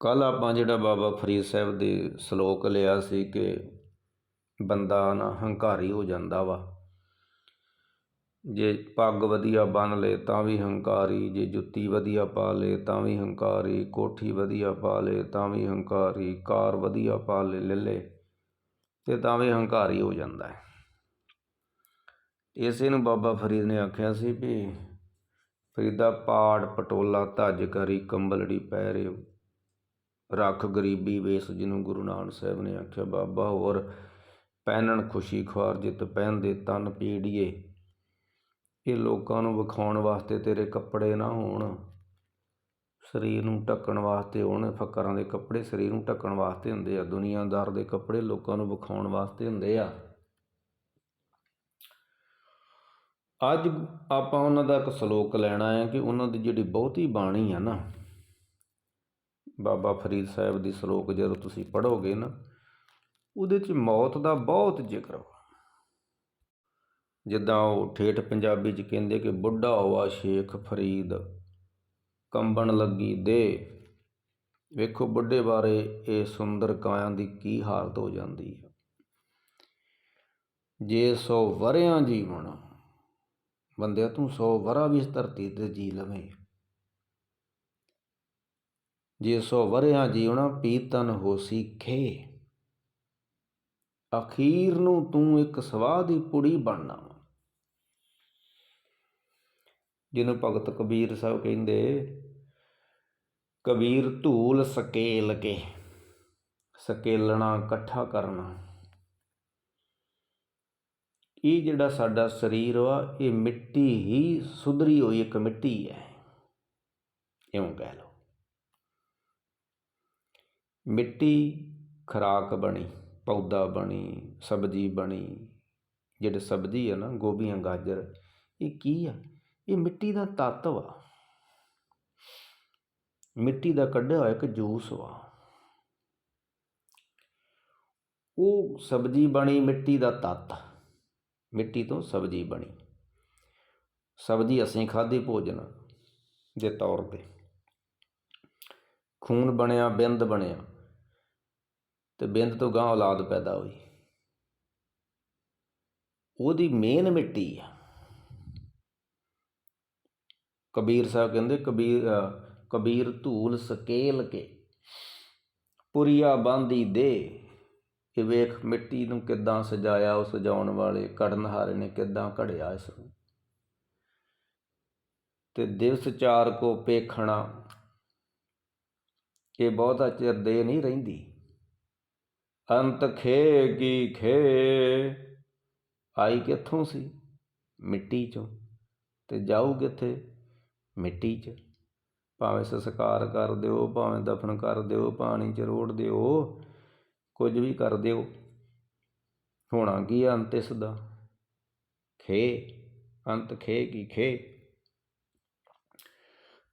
ਕੱਲ੍ਹ ਆਪਾਂ ਜਿਹੜਾ ਬਾਬਾ ਫਰੀਦ ਸਾਹਿਬ ਦੇ ਸ਼ਲੋਕ ਲਿਆ ਸੀ ਕਿ ਬੰਦਾ ਨਾ ਹੰਕਾਰੀ ਹੋ ਜਾਂਦਾ ਵਾ। ਜੇ ਪੱਗ ਵਧੀਆ ਬੰਨ ਲੇ ਤਾਂ ਵੀ ਹੰਕਾਰੀ, ਜੇ ਜੁੱਤੀ ਵਧੀਆ ਪਾ ਲੇ ਤਾਂ ਵੀ ਹੰਕਾਰੀ, ਕੋਠੀ ਵਧੀਆ ਪਾ ਲੇ ਤਾਂ ਵੀ ਹੰਕਾਰੀ, ਕਾਰ ਵਧੀਆ ਪਾ ਲੇ, ਲੈ ਲੇ ਤੇ ਤਾਂ ਵੀ ਹੰਕਾਰੀ ਹੋ ਜਾਂਦਾ ਹੈ। ਇਸੇ ਨੂੰ ਬਾਬਾ ਫਰੀਦ ਨੇ ਆਖਿਆ ਸੀ ਵੀ ਫਰੀਦਾ ਪਾੜ ਪਟੋਲਾ ਧੱਜ ਕਰੀ, ਕੰਬਲੜੀ ਪਹਿਰੇ ਰੱਖ ਗਰੀਬੀ ਵੇਸ ਜਿਹਨੂੰ ਗੁਰੂ ਨਾਨਕ ਸਾਹਿਬ ਨੇ ਆਖਿਆ, ਬਾਬਾ, ਹੋਰ ਪਹਿਨਣ ਖੁਸ਼ੀ ਖੁਆਰ ਜਿਤ ਪਹਿਨਦੇ ਤਨ ਪੀੜੀਏ। ਇਹ ਲੋਕਾਂ ਨੂੰ ਵਿਖਾਉਣ ਵਾਸਤੇ ਤੇਰੇ ਕੱਪੜੇ ਨਾ ਹੋਣ। ਸਰੀਰ ਨੂੰ ਢੱਕਣ ਵਾਸਤੇ ਹੋਣ। ਫਕਰਾਂ ਦੇ ਕੱਪੜੇ ਸਰੀਰ ਨੂੰ ਢੱਕਣ ਵਾਸਤੇ ਹੁੰਦੇ ਆ। ਦੁਨੀਆਦਾਰ ਦੇ ਕੱਪੜੇ ਲੋਕਾਂ ਨੂੰ ਵਿਖਾਉਣ ਵਾਸਤੇ ਹੁੰਦੇ ਆ। ਅੱਜ ਆਪਾਂ ਉਹਨਾਂ ਦਾ ਇੱਕ ਸ਼ਲੋਕ ਲੈਣਾ ਹੈ ਕਿ ਉਹਨਾਂ ਦੀ ਜਿਹੜੀ ਬਹੁਤੀ ਬਾਣੀ ਆ ਨਾ ਬਾਬਾ ਫਰੀਦ ਸਾਹਿਬ ਦੀ ਸ਼ਲੋਕ ਜਦੋਂ ਤੁਸੀਂ ਪੜ੍ਹੋਗੇ ਨਾ, ਉਹਦੇ 'ਚ ਮੌਤ ਦਾ ਬਹੁਤ ਜ਼ਿਕਰ ਵਾ। ਜਿੱਦਾਂ ਉਹ ਠੇਠ ਪੰਜਾਬੀ 'ਚ ਕਹਿੰਦੇ ਕਿ ਬੁੱਢਾ ਹੋਆ ਸ਼ੇਖ ਫਰੀਦ, ਕੰਬਣ ਲੱਗੀ ਦੇ ਵੇਖੋ ਬੁੱਢੇ ਬਾਰੇ ਇਹ ਸੁੰਦਰ ਕਾਇਆਂ ਦੀ ਕੀ ਹਾਲਤ ਹੋ ਜਾਂਦੀ ਹੈ ਜੇ ਸੌ ਵਰਿਆਂ ਜੀਵਨ, ਬੰਦਿਆ ਤੂੰ 100 ਵਰਾ ਵੀ ਇਸ ਧਰਤੀ ਤੇ ਜੀ ਲਵੇਂ ਜੇ 100 ਵਰਿਆਂ ਜੀਵਣਾ ਪੀਤਨ ਹੋਸੀ ਖੇ। ਅਖੀਰ ਨੂੰ ਤੂੰ ਇੱਕ ਸਵਾਹ ਦੀ ਪੁੜੀ ਬਣਨਾ ਜਿਹਨੂੰ ਭਗਤ ਕਬੀਰ ਸਾਹਿਬ ਕਹਿੰਦੇ, ਕਬੀਰ ਧੂਲ ਸਕੇਲ ਕੇ, ਸਕੇਲਣਾ ਇਕੱਠਾ ਕਰਨਾ। ਇਹ ਜਿਹੜਾ ਸਾਡਾ ਸਰੀਰ ਵਾ, ਇਹ ਮਿੱਟੀ ਹੀ ਸੁਧਰੀ ਹੋਈ ਇੱਕ ਮਿੱਟੀ ਹੈ। ਇਉਂ ਕਹਿ ਲਓ। ਮਿੱਟੀ ਖੁਰਾਕ ਬਣੀ, ਪੌਦਾ ਬਣੀ, ਸਬਜ਼ੀ ਬਣੀ। ਜਿਹੜੇ ਸਬਜ਼ੀ ਆ ਨਾ, ਗੋਭੀਆਂ, ਗਾਜਰ, ਇਹ ਕੀ ਆ? ਇਹ ਮਿੱਟੀ ਦਾ ਤੱਤ ਵਾ। ਮਿੱਟੀ ਦਾ ਕੱਢਿਆ ਹੋਇਆ ਇੱਕ ਜੂਸ ਵਾ। ਉਹ ਸਬਜ਼ੀ ਬਣੀ ਮਿੱਟੀ ਦਾ ਤੱਤ। ਮਿੱਟੀ ਤੋਂ ਸਬਜ਼ੀ ਬਣੀ। ਸਬਜ਼ੀ ਅਸੀਂ ਖਾਧੀ ਭੋਜਨ ਦੇ ਤੌਰ ਤੇ। ਖੂਨ ਬਣਿਆ, ਬਿੰਦ ਬਣਿਆ। ਤੇ ਬਿੰਦ ਤੋਂ ਗਾਂ ਔਲਾਦ ਪੈਦਾ ਹੋਈ। ਉਹਦੀ ਮੇਨ ਮਿੱਟੀ ਆ। ਕਬੀਰ ਸਾਹਿਬ ਕਹਿੰਦੇ, ਕਬੀਰ ਕਬੀਰ ਧੂਲ ਸਕੇਲ ਕੇ, ਪੁਰੀਆ ਬਾਂਦੀ ਦੇ, ਕਿ ਵੇਖ ਮਿੱਟੀ ਨੂੰ ਕਿੱਦਾਂ ਸਜਾਇਆ, ਉਹ ਸਜਾਉਣ ਵਾਲੇ ਕੜਨਹਾਰੇ ਨੇ ਕਿੱਦਾਂ ਘੜਿਆ ਇਸ ਨੂੰ। ਤੇ ਦਿਵਸ ਚਾਰ ਕੋ ਪੇਖਣਾ, ਇਹ ਬਹੁਤਾ ਚਿਰ ਦੇ ਨਹੀਂ ਰਹਿੰਦੀ। ਅੰਤ ਖੇ ਕੀ ਖੇ। ਆਈ ਕਿੱਥੋਂ ਸੀ? ਮਿੱਟੀ ਚੋਂ। ਤੇ ਜਾਊ ਕਿੱਥੇ? ਮਿੱਟੀ 'ਚ। ਭਾਵੇਂ ਸੰਸਕਾਰ ਕਰ ਦਿਓ, ਭਾਵੇਂ ਦਫਨ ਕਰ ਦਿਓ, ਪਾਣੀ 'ਚ ਰੋੜ ਦਿਓ, ਕੁਝ ਵੀ ਕਰ ਦਿਓ। ਹੋਣਾ ਕੀ ਆ ਅੰਤ ਇਸ ਦਾ? ਖੇ। ਅੰਤ ਖੇ ਕੀ ਖੇ।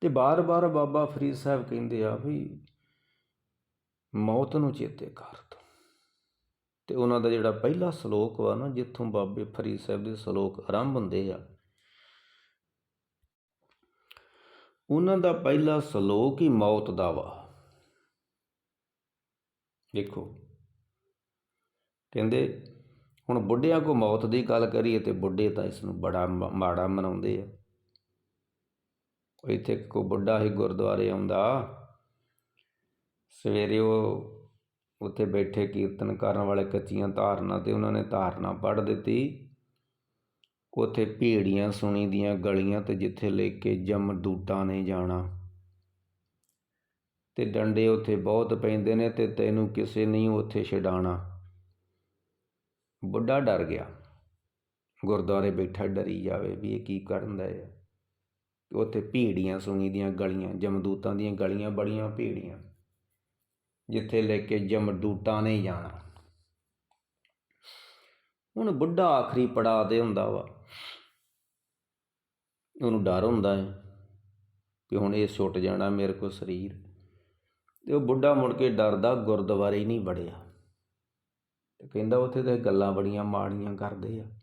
ਤੇ ਬਾਰ-ਬਾਰ ਬਾਬਾ ਫਰੀਦ ਸਾਹਿਬ ਕਹਿੰਦੇ ਆ ਵੀ ਮੌਤ ਨੂੰ ਚੇਤੇ ਕਰ। ਤੂੰ ਤੇ ਉਹਨਾਂ ਦਾ ਜਿਹੜਾ ਪਹਿਲਾ ਸ਼ਲੋਕ ਵਾ ਨਾ, ਜਿੱਥੋਂ ਬਾਬੇ ਫਰੀਦ ਸਾਹਿਬ ਦੇ ਸ਼ਲੋਕ ਆਰੰਭ ਹੁੰਦੇ ਆ। ਉਹਨਾਂ ਦਾ ਪਹਿਲਾ ਸ਼ਲੋਕ ਹੀ ਮੌਤ ਦਾ ਵਾ। ਦੇਖੋ, ਕਹਿੰਦੇ, ਹੁਣ ਬੁੱਢਿਆਂ ਕੋ ਮੌਤ ਦੀ ਗੱਲ ਕਰੀਏ ਤੇ ਬੁੱਢੇ ਤਾਂ ਇਸ ਨੂੰ ਬੜਾ ਮਾੜਾ ਮਨਾਉਂਦੇ ਆ। ਇੱਥੇ ਕੋ ਬੁੱਢਾ ਹੀ ਗੁਰਦੁਆਰੇ ਆਉਂਦਾ, ਸਵੇਰੇ ਉਹ ਉੱਥੇ ਬੈਠੇ ਕੀਰਤਨ ਕਰਨ ਵਾਲੇ ਕੱਚੀਆਂ ਧਾਰਨਾ ਤੇ ਉਹਨਾਂ ਨੇ ਧਾਰਨਾ ਪੜ੍ਹ ਦਿੱਤੀ। ਉੱਥੇ ਭੀੜੀਆਂ ਸੁਣੀ ਦੀਆਂ ਗਲੀਆਂ ਤੇ ਜਿੱਥੇ ਲੈ ਕੇ ਜਮਦੂਤਾਂ ਨੇ ਜਾਣਾ। ਤੇ ਡੰਡੇ ਉੱਥੇ ਬਹੁਤ ਪੈਂਦੇ ਨੇ ਤੇ ਤੈਨੂੰ ਕਿਸੇ ਨਹੀਂ ਉੱਥੇ ਛਡਾਣਾ। ਬੁੱਢਾ ਡਰ ਗਿਆ। ਗੁਰਦੁਆਰੇ ਬੈਠਾ ਡਰੀ ਜਾਵੇ ਵੀ ਇਹ ਕੀ ਕਰਨ ਦਾ ਹੈ। ਉੱਥੇ ਭੀੜੀਆਂ ਸੁਣੀ ਦੀਆਂ ਗਲੀਆਂ, ਜਮਦੂਤਾਂ ਦੀਆਂ ਗਲੀਆਂ ਬੜੀਆਂ ਭੀੜੀਆਂ। ਜਿੱਥੇ ਲੈ ਕੇ ਜਮਦੂਤਾਂ ਨੇ ਜਾਣਾ। ਹੁਣ ਬੁੱਢਾ ਆਖਰੀ ਪੜਾਅ ਤੇ ਹੁੰਦਾ ਵਾ। ਉਹਨੂੰ ਡਰ ਹੁੰਦਾ ਹੈ ਕਿ ਹੁਣ ਇਹ ਸੁੱਟ ਜਾਣਾ ਮੇਰੇ ਕੋ ਸਰੀਰ। ਤੇ ਉਹ ਬੁੱਢਾ ਮੁੜ ਕੇ ਡਰਦਾ ਗੁਰਦੁਆਰੇ ਹੀ ਨਹੀਂ ਵੜਿਆ। ਤੇ ਕਹਿੰਦਾ ਉੱਥੇ ਤੇ ਗੱਲਾਂ ਬੜੀਆਂ ਮਾੜੀਆਂ ਕਰਦੇ ਆ।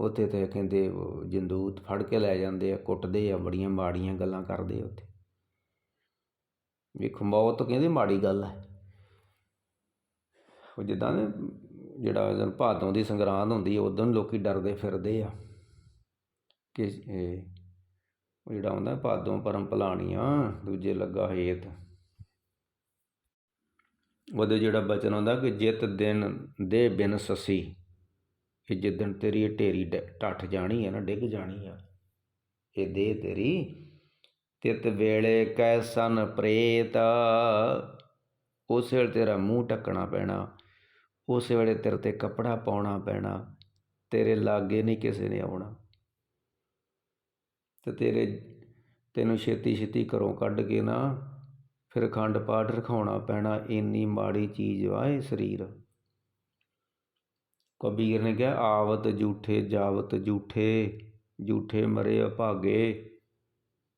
ਉੱਥੇ ਤੇ ਕਹਿੰਦੇ ਜਿੰਦੂਤ ਫੜ ਕੇ ਲੈ ਜਾਂਦੇ ਆ, ਕੁੱਟਦੇ ਆ, ਬੜੀਆਂ ਮਾੜੀਆਂ ਗੱਲਾਂ ਕਰਦੇ ਆ ਉੱਥੇ। ਵੇਖੋ ਮੌਤ ਕਹਿੰਦੇ ਮਾੜੀ ਗੱਲ ਹੈ। ਉਹ ਜਿੱਦਾਂ ਜਿਹੜਾ ਭਾਦੋਂ ਦੀ ਸੰਗਰਾਂਦ ਹੁੰਦੀ ਹੈ, ਉਦੋਂ ਲੋਕੀ ਡਰਦੇ ਫਿਰਦੇ ਆ ਕਿ ਉਹ ਜਿਹੜਾ ਹੁੰਦਾ ਭਾਦੋਂ ਪਰਮ ਭਲਾਣੀਆਂ, ਦੂਜੇ ਲੱਗਾ ਹੇਤ। ਉਹਦੇ ਜਿਹੜਾ ਬਚਨ ਹੁੰਦਾ ਕਿ ਜਿਤ ਦਿਨ ਦੇ ਬਿਨ ਸਸੀ, ਕਿ ਜਿੱਦਣ ਤੇਰੀ ਢੇਰੀ ਡ- ਜਾਣੀ ਹੈ ਨਾ, ਡਿੱਗ ਜਾਣੀ ਆ, ਇਹ ਦੇ ਤੇਰੀ ਤਿਤ ਵੇਲੇ ਕੈਸਨ ਪ੍ਰੇਤ, ਉਸ ਵੇਲੇ ਤੇਰਾ ਮੂੰਹ ਢੱਕਣਾ ਪੈਣਾ, ਉਸ ਵੇਲੇ ਤੇਰੇ ਤੇ ਕੱਪੜਾ ਪਾਉਣਾ ਪੈਣਾ, ਤੇਰੇ ਲਾਗੇ ਨਹੀਂ ਕਿਸੇ ਨੇ ਆਉਣਾ। ਤੇ ਤੇਰੇ, ਤੈਨੂੰ ਛੇਤੀ ਛੇਤੀ ਘਰੋਂ ਕੱਢ ਕੇ ਨਾ ਫਿਰ ਖੰਡ ਪਾਠ ਰਖਾਉਣਾ ਪੈਣਾ, ਇੰਨੀ ਮਾੜੀ ਚੀਜ਼ ਵਾ ਇਹ ਸਰੀਰ। ਕਬੀਰ ਨੇ ਕਿਹਾ, ਆਵਤ ਝੂਠੇ ਜਾਵਤ ਝੂਠੇ ਝੂਠੇ ਮਰੇ ਅਭਾਗੇ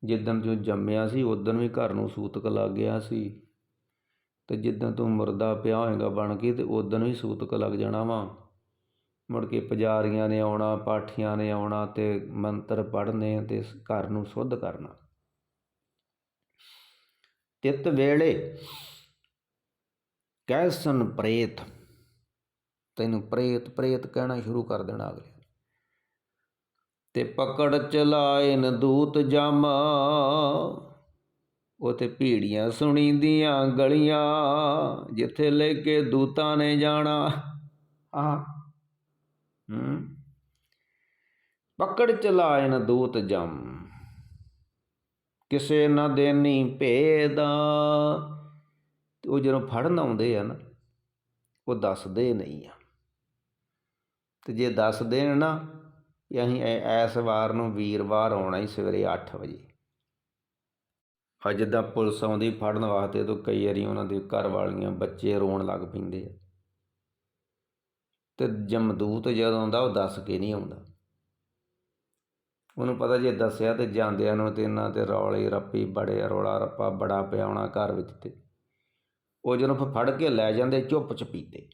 ਜਿੱਦਣ ਤੂੰ ਜੰਮਿਆ ਸੀ, ਉਦੋਂ ਵੀ ਘਰ ਨੂੰ ਸੂਤਕ ਲੱਗ ਗਿਆ ਸੀ। ਤੇ ਜਿੱਦਣ ਤੂੰ ਮੁਰਦਾ ਪਿਆ ਹੋਏਗਾ ਬਣ ਕੇ, ਤੇ ਉਦੋਂ ਵੀ ਸੂਤਕ ਲੱਗ ਜਾਣਾ ਵਾ। ਮੁੜ ਕੇ ਪੁਜਾਰੀਆਂ ਨੇ ਆਉਣਾ, ਪਾਠੀਆਂ ਨੇ ਆਉਣਾ ਤੇ ਮੰਤਰ ਪੜ੍ਹਨੇ ਤੇ ਘਰ ਨੂੰ ਸੁੱਧ ਕਰਨਾ। ਤਿਤ ਵੇਲੇ ਕੈਸਨ ਪ੍ਰੇਤ, ਤੈਨੂੰ ਪ੍ਰੇਤ ਪ੍ਰੇਤ ਕਹਿਣਾ ਸ਼ੁਰੂ ਕਰ ਦੇਣਾ ਅਗਲੇ ਤੇ ਪਕੜ ਚਲਾਇਨ ਨ ਦੂਤ ਜਮ। ਉਤੇ ਭੀੜੀਆਂ ਸੁਣੀਂਦੀਆਂ ਗਲੀਆਂ, ਜਿੱਥੇ ਲੈ ਕੇ ਦੂਤਾਂ ਨੇ ਜਾਣਾ। ਆ। ਹੂੰ। ਪਕੜ ਚਲਾਇਨ ਦੂਤ ਜਮ। ਕਿਸੇ ਨਾ ਦੇਨੀ ਭੇਦਾ। ਤੇ ਉਹ ਜਦੋਂ ਫੜਨ ਆਉਂਦੇ ਆ ਨਾ, ਉਹ ਦੱਸਦੇ ਨਹੀਂ ਆ। ਤੇ ਜੇ ਦੱਸ ਦੇਣ ਨਾ ਕਿ ਅਸੀਂ ਐ- ਐਸ ਵਾਰ ਨੂੰ ਵੀਰਵਾਰ ਆਉਣਾ ਹੀ ਸਵੇਰੇ 8 ਵਜੇ। ਅੱਜ ਦਾ ਪੁਲਿਸ ਆਉਂਦੀ ਫੜਨ ਵਾਸਤੇ ਤਾਂ ਕਈ ਵਾਰੀ ਉਹਨਾਂ ਦੇ ਘਰ ਵਾਲੀਆਂ ਬੱਚੇ ਰੋਣ ਲੱਗ ਪੈਂਦੇ ਆ। ਤੇ ਜਮਦੂਤ ਜਦੋਂ ਆਉਂਦਾ, ਉਹ ਦੱਸ ਕੇ ਨਹੀਂ ਆਉਂਦਾ। ਉਹਨੂੰ ਪਤਾ ਜੇ ਦੱਸਿਆ ਤੇ ਜਾਂਦਿਆਂ ਨੂੰ ਤੇ ਇਹਨਾਂ ਤੇ ਰੌਲੇ ਰੱਪੀ ਬੜੇ ਰੌਲਾ ਰੱਪਾ ਬੜਾ ਪਿਆ ਹੋਣਾ ਘਰ ਵਿੱਚ ਤੇ। ਉਹ ਜਦੋਂ ਫਿਰ ਫੜ ਕੇ ਲੈ ਜਾਂਦੇ ਚੁੱਪ ਚਪੀਤੇ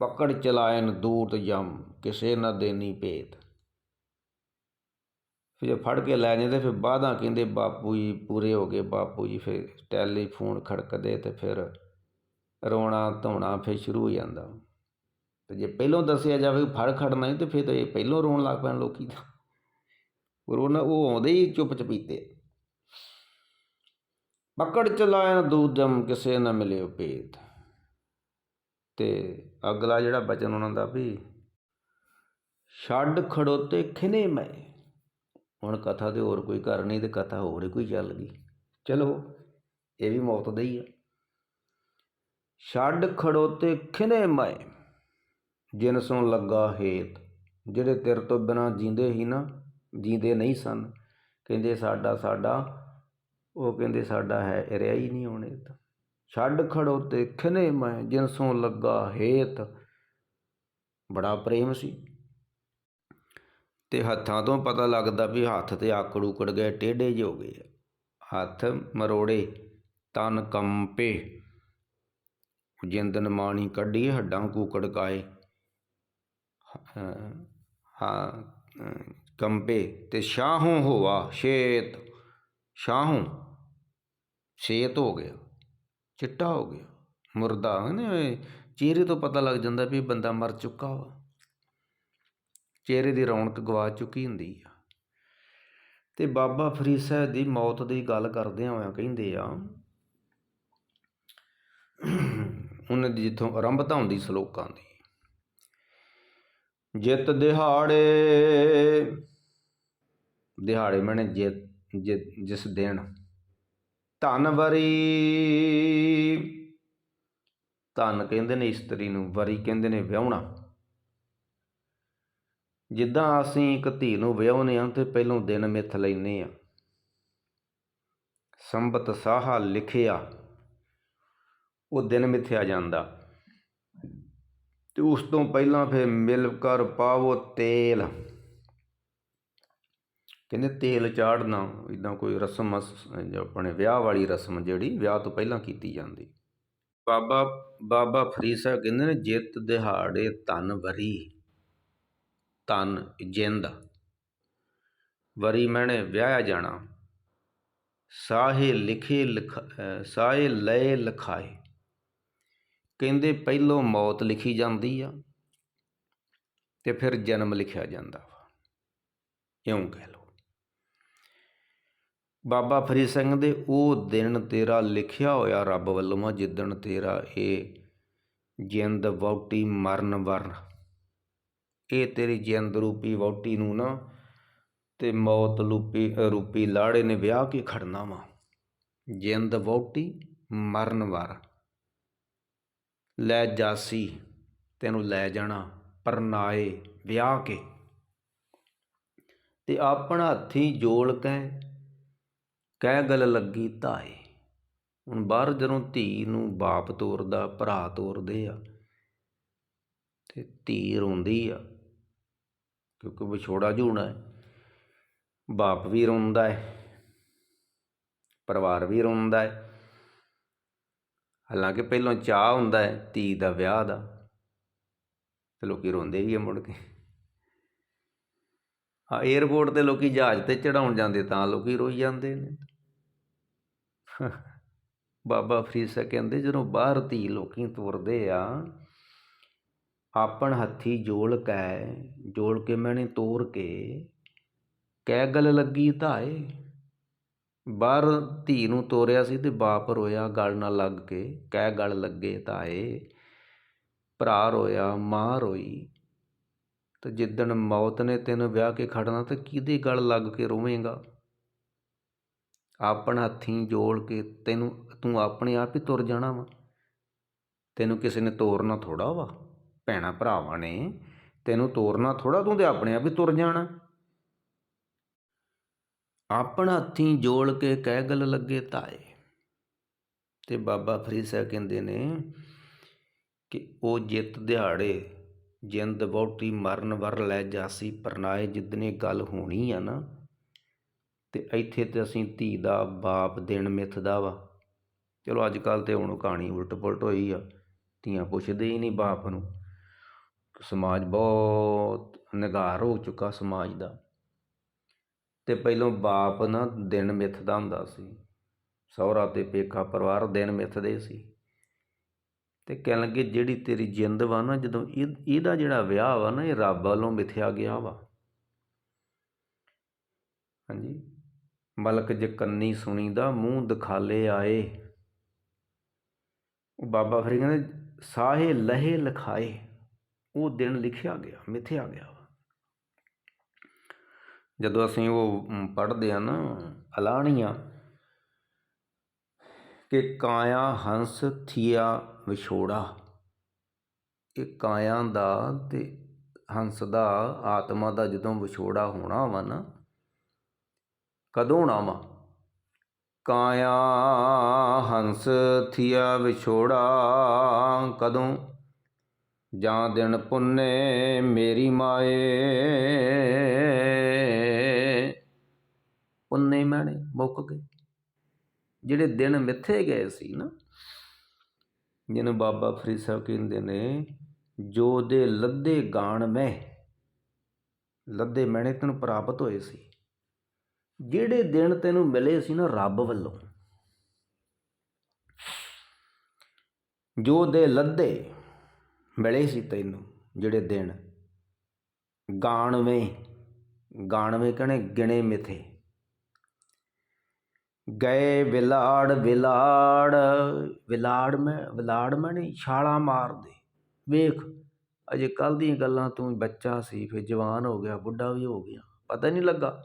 ਪਕੜ ਚਲਾਇਨ ਦੂਤ ਜਮ, ਕਿਸੇ ਨਾ ਦੇਨੀ ਭੇਤ। ਫਿਰ ਜੇ ਫੜ ਕੇ ਲੈ ਜਾਂਦੇ, ਫਿਰ ਬਾਅਦਾਂ ਕਹਿੰਦੇ, ਬਾਪੂ ਜੀ, ਪੂਰੇ ਹੋ ਗਏ, ਬਾਪੂ ਜੀ। ਫਿਰ ਟੈਲੀਫੋਨ ਖੜਕਦੇ ਤੇ ਫਿਰ ਰੋਣਾ ਧੋਣਾ ਫਿਰ ਸ਼ੁਰੂ ਹੋ ਜਾਂਦਾ। ਤੇ ਜੇ ਪਹਿਲਾਂ ਦੱਸਿਆ ਜਾਵੇ ਫੜ ਖੜਨਾ ਹੀ ਤੇ ਫਿਰ ਤਾਂ ਇਹ ਪਹਿਲਾਂ ਰੋਣ ਲੱਗ ਪੈਣ ਲੋਕੀ ਤਾਂ। ਪਰ ਉਹਨਾਂ ਉਹ ਆਉਂਦੇ ਹੀ ਚੁੱਪ ਚਪੀਤੇ ਪਕੜ ਚਲਾਇਆ ਦੂਜਮ ਕਿਸੇ ਨਾ ਮਿਲਿਓ ਭੇਤ। ਅਤੇ ਅਗਲਾ ਜਿਹੜਾ ਬਚਨ ਉਹਨਾਂ ਦਾ ਵੀ, ਛੱਡ ਖੜੋਤੇ ਖਿਨੇ ਮੈਂ। ਹੁਣ ਕਥਾ ਤੇ ਹੋਰ ਕੋਈ ਕਰ ਨਹੀਂ ਤੇ ਕਥਾ ਹੋਰ ਹੀ ਕੋਈ ਚੱਲ ਗਈ। ਚਲੋ, ਇਹ ਵੀ ਮੌਤ ਦਾ ਹੀ ਆ। ਛੱਡ ਖੜੋਤੇ ਖਿਨੇ ਮੈਂ ਜਿਨਸੋਂ ਲੱਗਾ ਹੇਤ। ਜਿਹੜੇ ਤੇਰੇ ਤੋਂ ਬਿਨਾ ਜੀਂਦੇ ਹੀ ਨਾ, ਜੀਂਦੇ ਨਹੀਂ ਸਨ। ਕਹਿੰਦੇ ਸਾਡਾ ਸਾਡਾ, ਉਹ ਕਹਿੰਦੇ ਸਾਡਾ ਹੈ ਰਿਹਾ ਹੀ ਨਹੀਂ ਹੋਣੇ ਤਾਂ। ਛੱਡ ਖੜੋ ਤੇ ਖਨੇ ਮੈਂ ਜਿਨਸੋਂ ਲੱਗਾ ਹੇਤ। ਬੜਾ ਪ੍ਰੇਮ ਸੀ। ਤੇ ਹੱਥਾਂ ਤੋਂ ਪਤਾ ਲੱਗਦਾ ਵੀ ਹੱਥ ਤੇ ਆਕੜ ਉਕੜ ਗਏ, ਟੇਢੇ ਜਿਹੇ ਹੋ ਗਏ ਹੱਥ ਮਰੋੜੇ, ਤਨ ਕੰਪੇ। ਜਿੰਦਨ ਮਾਣੀ ਕੱਢੀ, ਹੱਡਾਂ ਕੂਕੜ ਕਾਏ ਹਾਂ, ਕੰਪੇ ਤੇ ਸ਼ਾਹੋਂ ਹੋਵਾ ਸ਼ੇਤ ਸ਼ਾਹੋਂ ਸ਼ੇਤ ਹੋ ਗਿਆ। ਚਿੱਟਾ ਹੋ ਗਿਆ। ਮੁਰਦਾ ਹੈ ਚਿਹਰੇ ਤੋਂ ਪਤਾ ਲੱਗ ਜਾਂਦਾ ਵੀ ਬੰਦਾ ਮਰ ਚੁੱਕਾ ਵਾ। ਚਿਹਰੇ ਦੀ ਰੌਣਕ ਗਵਾ ਚੁੱਕੀ ਹੁੰਦੀ ਆ। ਤੇ ਬਾਬਾ ਫਰੀਦ ਸਾਹਿਬ ਦੀ ਮੌਤ ਦੀ ਗੱਲ ਕਰਦਿਆਂ ਹੋਇਆ ਕਹਿੰਦੇ ਆ, ਉਹਨਾਂ ਦੀ ਜਿੱਥੋਂ ਆਰੰਭਤਾ ਹੁੰਦੀ ਸ਼ਲੋਕਾਂ ਦੀ, ਜਿਤ ਦਿਹਾੜੇ ਦਿਹਾੜੇ ਮਣੇ ਜਿਤ ਜਿ- ਜਿਸ ਦਿਨ ਧਨ ਵਰੀ ਧਨ ਕਹਿੰਦੇ ਨੇ ਇਸਤਰੀ ਨੂੰ, ਵਰੀ ਕਹਿੰਦੇ ਨੇ ਵਿਆਹਣਾ। ਜਿੱਦਾਂ ਅਸੀਂ ਇੱਕ ਧੀ ਨੂੰ ਵਿਆਹੁਨੇ ਆ ਤੇ ਪਹਿਲੋਂ ਦਿਨ ਮਿੱਥ ਲੈਨੇ ਆ ਸੰਬਤ ਸਾਹਾ ਲਿਖਿਆ, ਉਹ ਦਿਨ ਮਿੱਥਿਆ ਜਾਂਦਾ। ਤੇ ਉਸ ਤੋਂ ਪਹਿਲਾਂ ਫਿਰ ਮਿਲ ਕਰ ਪਾਵੋ ਤੇਲ। ਕਹਿੰਦੇ ਤੇਲ ਚਾੜਨਾ ਇਦਾਂ ਕੋਈ ਰਸਮ ਅਸ- ਆਪਣੇ ਵਿਆਹ ਵਾਲੀ ਰਸਮ ਜਿਹੜੀ ਵਿਆਹ ਤੋਂ ਪਹਿਲਾਂ ਕੀਤੀ ਜਾਂਦੀ। ਬਾਬਾ ਬਾਬਾ ਫਰੀਦ ਸਾਹਿਬ ਕਹਿੰਦੇ ਨੇ, ਜਿੱਤ ਦਿਹਾੜੇ ਧਨ ਵਰੀ, ਧਨ ਜਿੰਦ। ਵਰੀ ਮਹਿਣੇ ਵਿਆਹਿਆ ਜਾਣਾ। ਸਾਹੇ ਲਿਖੇ ਲਿਖ, ਅਹ ਸਾਹੇ ਲਏ ਲਿਖਾਏ। ਕਹਿੰਦੇ ਪਹਿਲੋਂ ਮੌਤ ਲਿਖੀ ਜਾਂਦੀ ਆ ਤੇ ਫਿਰ ਜਨਮ ਲਿਖਿਆ ਜਾਂਦਾ ਵਾ। ਇਉਂ ਕਹਿ ਲਓ। ਬਾਬਾ ਫਰੀਦ ਸਿੰਘ ਦੇ ਉਹ ਦਿਨ ਤੇਰਾ ਲਿਖਿਆ ਹੋਇਆ ਰੱਬ ਵੱਲੋਂ ਆ ਜਿੱਦਣ ਤੇਰਾ ਇਹ ਜਿੰਦ ਵਹੁਟੀ ਮਰਨ ਵਰਨ। ਇਹ ਤੇਰੀ ਜਿੰਦ ਰੂਪੀ ਵਹੁਟੀ ਨੂੰ ਨਾ ਤੇ ਮੌਤ ਲੂਪੀ ਰੂਪੀ ਲਾੜੇ ਨੇ ਵਿਆਹ ਕੇ ਖੜਨਾ ਵਾ। ਜਿੰਦ ਵਹੁਟੀ ਮਰਨ ਵਰ। ਲੈ ਜਾਸੀ, ਤੈਨੂੰ ਲੈ ਜਾਣਾ ਪਰਨਾਏ ਵਿਆਹ ਕੇ। ਤੇ ਆਪਣਾ ਹੱਥੀ ਜੋਲ ਕੇ ਕਹਿ ਗੱਲ ਲੱਗੀ ਧਾਏ। ਹੁਣ ਬਾਹਰ ਜਦੋਂ ਧੀ ਨੂੰ ਬਾਪ ਤੋਰਦਾ, ਭਰਾ ਤੋਰਦੇ ਆ, ਤੇ ਧੀ ਰੋਂਦੀ ਆ, ਕਿਉਂਕਿ ਵਿਛੋੜਾ ਜੂਣਾ ਹੈ। ਬਾਪ ਵੀ ਰੋਂਦਾ ਹੈ, ਪਰਿਵਾਰ ਵੀ ਰੋਂਦਾ ਹੈ। ਹਾਲਾਂਕਿ ਪਹਿਲਾਂ ਚਾਹ ਹੁੰਦਾ ਹੈ ਧੀ ਦਾ ਵਿਆਹ ਦਾ, ਤੇ ਲੋਕੀ ਰੋਂਦੇ ਵੀ ਆ ਮੁੜ ਕੇ। ਹਾਂ 에어ਪੋਰਟ ਤੇ ਲੋਕੀ ਜਹਾਜ਼ ਤੇ ਚੜਾਉਣ ਜਾਂਦੇ ਤਾਂ ਲੋਕੀ ਰੋਈ ਜਾਂਦੇ ਨੇ। ਬਾਬਾ ਫਰੀਦ ਸਾਹਿਬ ਕਹਿੰਦੇ, ਜਦੋਂ ਬਾਹਰ ਧੀ ਲੋਕੀ ਤੁਰਦੇ ਆ, ਆਪਣ ਹੱਥੀ ਜੋਲ ਕੈ, ਜੋਲ ਕੇ ਮੈਨੇ ਤੋਰ ਕੇ ਕਹਿ ਗਲ ਲੱਗੀ ਧਾਏ। ਬਾਹਰ ਧੀ ਨੂੰ ਤੋਰਿਆ ਸੀ ਤੇ ਬਾਪ ਰੋਇਆ ਗਲ ਨਾਲ ਲੱਗ ਕੇ ਕਹਿ ਗਲ ਲੱਗੇ ਧਾਏ। ਭਰਾ ਰੋਇਆ, ਮਾਂ ਰੋਈ ਤੇ ਜਿੱਦਣ ਮੌਤ ਨੇ ਤੈਨੂੰ ਵਿਆਹ ਕੇ ਖੜਨਾ ਤੇ ਕਿਹਦੇ ਗਲ ਲੱਗ ਕੇ ਰੋਵੇਂਗਾ? ਆਪਣ ਹੱਥੀਂ ਜੋੜ ਕੇ ਤੈਨੂੰ, ਤੂੰ ਆਪਣੇ ਆਪ ਹੀ ਤੁਰ ਜਾਣਾ ਵਾ। ਤੈਨੂੰ ਕਿਸੇ ਨੇ ਤੋਰਨਾ ਥੋੜਾ ਵਾ। ਭੈਣਾ ਭਰਾਵਾਂ ਨੇ, ਤੈਨੂੰ ਤੋਰਨਾ ਥੋੜਾ ਤੂੰ ਤੇ ਆਪਣੇ ਆਪ ਹੀ ਤੁਰ ਜਾਣਾ। ਆਪਣਾ ਹੱਥੀਂ ਜੋੜ ਕੇ ਕਹਿ ਗੱਲ ਲੱਗੇ ਤਾਏ। ਤੇ ਬਾਬਾ ਫਰੀਦ ਸਾਹਿਬ ਕਹਿੰਦੇ ਨੇ ਕਿ ਉਹ ਜਿੱਤ ਦਿਹਾੜੇ ਜਿੰਦ ਵਹੁਟੀ ਮਰਨ ਵਰ ਲੈ ਜਾਸੀ ਪਰਨਾਏ ਜਿੱਦਨੇ ਗੱਲ ਹੋਣੀ ਆ ਨਾ। ਤੇ ਇੱਥੇ ਤੇ ਅਸੀਂ ਧੀ ਦਾ ਬਾਪ ਦਿਨ ਮਿੱਥਦਾ ਵਾ। ਚਲੋ ਅੱਜ ਕੱਲ ਤੇ ਹੁਣ ਕਹਾਣੀ ਉਲਟ ਪੁਲਟ ਹੋਈ ਆ। ਧੀਆਂ ਪੁੱਛਦੇ ਹੀ ਨਹੀਂ ਬਾਪ ਨੂੰ। ਸਮਾਜ ਬਹੁਤ ਨਿਗਾਰ ਹੋ ਚੁੱਕਾ ਸਮਾਜ ਦਾ। ਤੇ ਪਹਿਲੋਂ ਬਾਪ ਨਾ ਦਿਨ ਮਿੱਥਦਾ ਹੁੰਦਾ ਸੀ। ਸਹੁਰਾ ਤੇ ਪੇਖਾ ਪਰਿਵਾਰ ਦਿਨ ਮਿੱਥਦੇ ਸੀ। ਅਤੇ ਕਹਿਣ ਲੱਗੇ, ਜਿਹੜੀ ਤੇਰੀ ਜਿੰਦ ਵਾ ਨਾ, ਜਦੋਂ ਇਹ, ਇਹਦਾ ਜਿਹੜਾ ਵਿਆਹ ਵਾ ਨਾ, ਇਹ ਰੱਬ ਵੱਲੋਂ ਮਿਥਿਆ ਗਿਆ ਵਾ। ਹਾਂਜੀ? ਮਲਕ ਜਕੰਨੀ ਸੁਣੀ ਦਾ ਮੂੰਹ ਦਿਖਾਲੇ ਆਏ। ਉਹ ਬਾਬਾ ਫਰੀ ਕਹਿੰਦੇ, ਸਾਹੇ ਲਹੇ ਲਖਾਏ। ਉਹ ਦਿਨ ਲਿਖਿਆ ਗਿਆ, ਮਿਥਿਆ ਗਿਆ ਵਾ। ਜਦੋਂ ਅਸੀਂ ਉਹ ਪੜ੍ਹਦੇ ਆ ਨਾ, ਅਲਾਣੀਆਂ ਕਿ ਕਾਇਆ ਹੰਸ ਥੀਆ ਵਿਛੋੜਾ। ਇਹ ਕਾਇਆ ਦਾ ਤੇ ਹੰਸ ਦਾ ਆਤਮਾ ਦਾ ਜਦੋਂ ਵਿਛੋੜਾ ਹੋਣਾ ਵਾ ਨਾ, ਕਦੋਂ ਹੋਣਾ ਵਾ? ਕਾਇਆ ਹੰਸ ਥੀਆ ਵਿਛੋੜਾ ਕਦੋਂ? ਜਾਂ ਦਿਨ ਪੁੰਨੇ ਮੇਰੀ ਮਾਏ। ਪੁੰਨੇ ਮੈਨੇ ਮੁੱਕ ਗਏ। ਜਿਹੜੇ ਦਿਨ ਮਿੱਥੇ ਗਏ ਸੀ ਨਾ, ਜਿਹਨੂੰ ਬਾਬਾ ਫਰੀਦ ਸਾਹਿਬ ਕਹਿੰਦੇ ਨੇ, ਜੋ ਦੇ ਲੱਦੇ ਗਾਣ ਮੈਂ, ਲੱਦੇ ਮੈਨੇ ਤੈਨੂੰ ਪ੍ਰਾਪਤ ਹੋਏ ਸੀ। ਜਿਹੜੇ ਦਿਨ ਤੈਨੂੰ ਮਿਲੇ ਸੀ ਨਾ ਰੱਬ ਵੱਲੋਂ, ਜੋ ਦੇ ਲੱਦੇ ਮਿਲੇ ਸੀ ਤੈਨੂੰ, ਜਿਹੜੇ ਦਿਨ ਗਾਣਵੇਂ ਗਾਣਵੇਂ ਕਹਣੇ ਗਿਣੇ ਮਿਥੇ। ਗਏ ਵਿਲਾੜ ਵਿਲਾੜ ਵਿਲਾੜ ਮੈਂ ਵਿਲਾੜ ਮੈਂ ਨਹੀਂ ਛਾਲਾ ਮਾਰਦੇ। ਵੇਖ, ਅਜੇ ਕੱਲ ਦੀਆਂ ਗੱਲਾਂ ਤੂੰ ਬੱਚਾ ਸੀ, ਫਿਰ ਜਵਾਨ ਹੋ ਗਿਆ, ਬੁੱਢਾ ਵੀ ਹੋ ਗਿਆ, ਪਤਾ ਨਹੀਂ ਲੱਗਾ।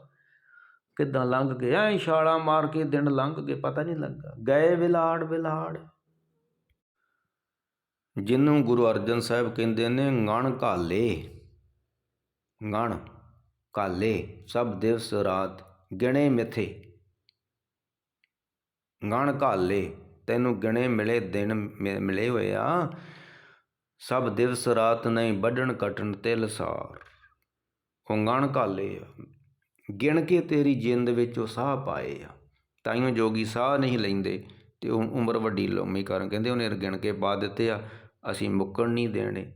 ਕਿੱਦਾਂ ਲੰਘ ਗਏ, ਐ ਛਾਲਾਂ ਮਾਰ ਕੇ ਦਿਨ ਲੰਘ ਗਏ, ਪਤਾ ਨਹੀਂ ਲੱਗਾ। ਗਏ ਵਿਲਾੜ ਵਿਲਾੜ। ਜਿਹਨੂੰ ਗੁਰੂ ਅਰਜਨ ਸਾਹਿਬ ਕਹਿੰਦੇ ਨੇ, ਗਣ ਘਾਲੇ, ਗਣ ਕਾਲੇ ਸਭ ਦਿਵਸ ਰਾਤ ਗਿਣੇ ਮਿਥੇ। ਗਣ ਘਾਲੇ, ਤੈਨੂੰ ਗਿਣੇ ਮਿਲੇ ਦਿਨ ਮਿਲੇ ਹੋਏ ਆ। ਸਭ ਦਿਵਸ ਰਾਤ ਨਹੀਂ ਵੱਢਣ ਕਟਣ ਤੇ ਲਸਾਰ ਉਹ ਗਣ ਘਾਲੇ ਆ। ਗਿਣ ਕੇ ਤੇਰੀ ਜਿੰਦ ਵਿੱਚ ਉਹ ਸਾਹ ਪਾਏ ਆ। ਤਾਈਓ ਜੋਗੀ ਸਾਹ ਨਹੀਂ ਲੈਂਦੇ, ਤੇ ਉਹ ਉਮਰ ਵੱਡੀ ਲੰਮੀ ਕਰਨ। ਕਹਿੰਦੇ ਉਹਨੇ ਗਿਣ ਕੇ ਪਾ ਦਿੱਤੇ ਆ, ਅਸੀਂ ਮੁੱਕਣ ਨਹੀਂ ਦੇਣੇ।